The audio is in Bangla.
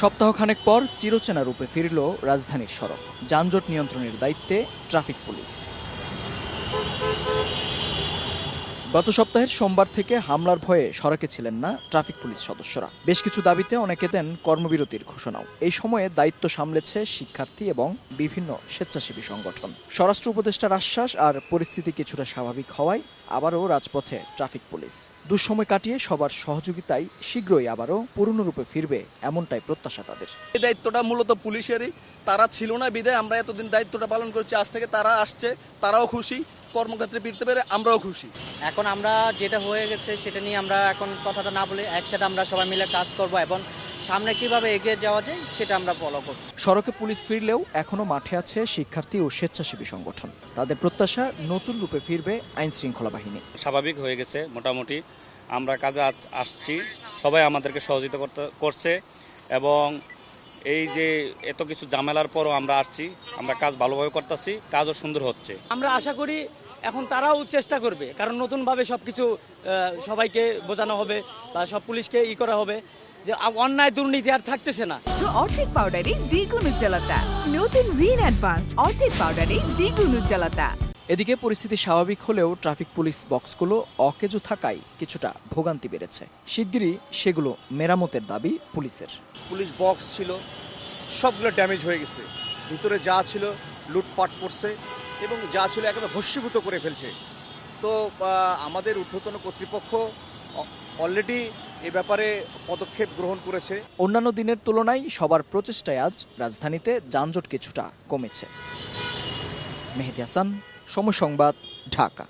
সপ্তাহখানেক পর চিরচেনা রূপে ফিরল রাজধানীর সড়ক। যানজট নিয়ন্ত্রণের দায়িত্বে ট্রাফিক পুলিশ। গত সপ্তাহের সোমবার থেকে হামলার ভয়ে সড়কে ছিলেন না ট্রাফিক পুলিশ সদস্যরা। বেশ কিছু দাবিতে অনেকে দেন কর্মবিরতির ঘোষণাও। এই সময়ে দায়িত্ব সামলেছে শিক্ষার্থী এবং বিভিন্ন স্বেচ্ছাসেবী সংগঠন। স্বরাষ্ট্র উপদেষ্টার আশ্বাস আর পরিস্থিতি কিছুটা স্বাভাবিক হওয়ায় আবারও রাজপথে ট্রাফিক পুলিশ। দুঃসময় কাটিয়ে সবার সহযোগিতায় শীঘ্রই আবারও পূর্ণরূপে ফিরবে এমনটাই প্রত্যাশা তাদের। এই দায়িত্বটা মূলত পুলিশেরই। তারা ছিল না বিদায়। আমরা এতদিন দায়িত্বটা পালন করছি। আজ থেকে তারা আসছে। তারাও খুশি। কর্মক্ষেত্রে ফিরতে পেরে আমরাও খুশি। এখন আমরা যেটা হয়ে গেছে সেটা নিয়ে আমরা এখন কথাটা না বলে একসাথে আমরা সবাই মিলে কাজ করব এবং সামনে কীভাবে এগিয়ে যাওয়া যায় সেটা আমরা ফলো করব সড়কে পুলিশ ফিরলেও এখনও মাঠে আছে শিক্ষার্থী ও স্বেচ্ছাসেবী সংগঠন। তাদের প্রত্যাশা নতুন রূপে ফিরবে আইন শৃঙ্খলা বাহিনী। স্বাভাবিক হয়ে গেছে মোটামুটি। আমরা কাজে আসছি। সবাই আমাদেরকে সহযোগিতা করতে করছে এবং এই যে এত কিছু ঝামেলার পরও আমরা আসছি আমরা কাজ ভালোভাবে করতেছি কাজও সুন্দর হচ্ছে। আমরা আশা করি এখন তারাও চেষ্টা করবে কারণ নতুনভাবে সব কিছু সবাইকে বোঝানো হবে বা সব পুলিশকে ই করা হবে যে অন্যায় দুর্নীতি আর থাকতেছে না। অর্ধেক পাউডারে দ্বিগুণ উজ্জ্বলতা নতুন রিন অ্যাডভান্সড অর্ধেক পাউডারে দ্বিগুণ উজ্জ্বলতা। এদিকে পরিস্থিতি স্বাভাবিক হলেও ট্রাফিক পুলিশ বক্সগুলো অকেজো থাকায় কিছুটা ভোগান্তি বেড়েছে। শিগগিরই সেগুলো মেরামতের দাবি পুলিশের। পুলিশ বক্স ছিল, সবগুলো ড্যামেজ হয়ে গেছে। ভিতরে যা ছিল, লুটপাট করছে এবং যা ছিল একেবারে ভস্মীভূত করে ফেলছে। তো আমাদের ঊর্ধ্বতন কর্তৃপক্ষ অলরেডি এ ব্যাপারে পদক্ষেপ গ্রহণ করেছে। অন্যান্য দিনের তুলনায় সবার প্রচেষ্টায় আজ রাজধানীতে যানজট কিছুটা কমেছে। মেহেদি হাসান সময় সংবাদ ঢাকা।